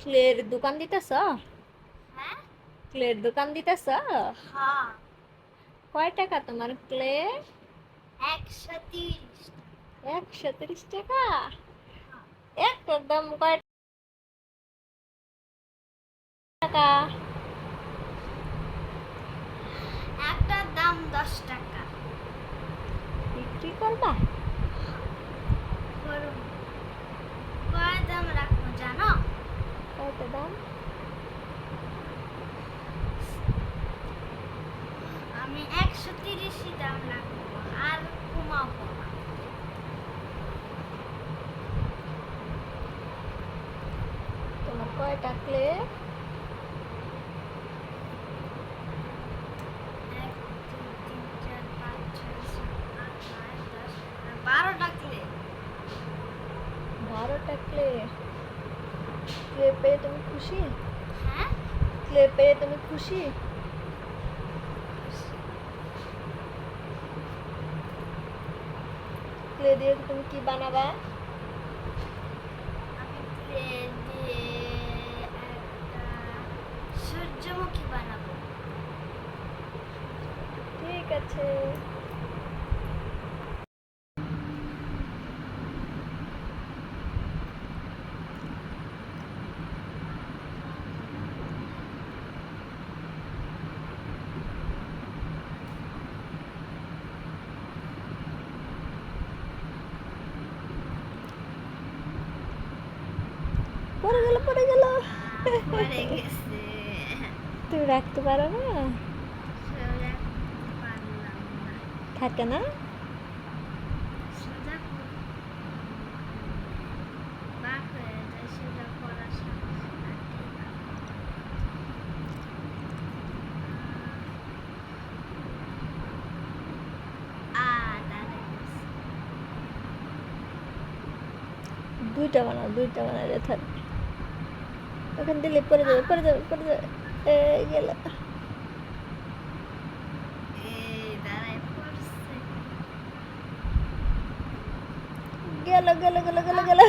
ক্লের দোকান দিতেছ? হ্যাঁ? ক্লের দোকান দিতেছ? হ্যাঁ। কয় টাকা তোমার ক্লে একশো তিরিশ। একশো তিরিশ টাকা? একটার দাম কয় টাকা? একটার দাম দশ টাকা। বিক্রি করবা করুন কয় দাম রাখব জানো কয়টা আমি একশো তিরিশই দাম আর কমাবো তোমার কয়টা ক্লে এক দুই তিন চার পাঁচ ছয় আট নয় দশ এগারো, বারো বারোটা ক্লে ক্লে পেয়ে তুমি খুশি? হ্যাঁ। ক্লে পেয়ে তুমি খুশি? ক্লে দিয়ে তুমি কি বানাবা? আমি ক্লে দিয়ে একটা সূর্যমুখী বানাবো। ঠিক আছে। পড়ে গেল পড়ে গেল। তুমি রাখতে পারো না? থাকে না। দুইটা বানাও দুইটা বানালে থাকবে ওখান দিলে পড়ে যাবে পড়ে যাবে পড়ে যাবে গেল দাঁড়ায় পড়ছে। গেল গেল গেল গেল গেল।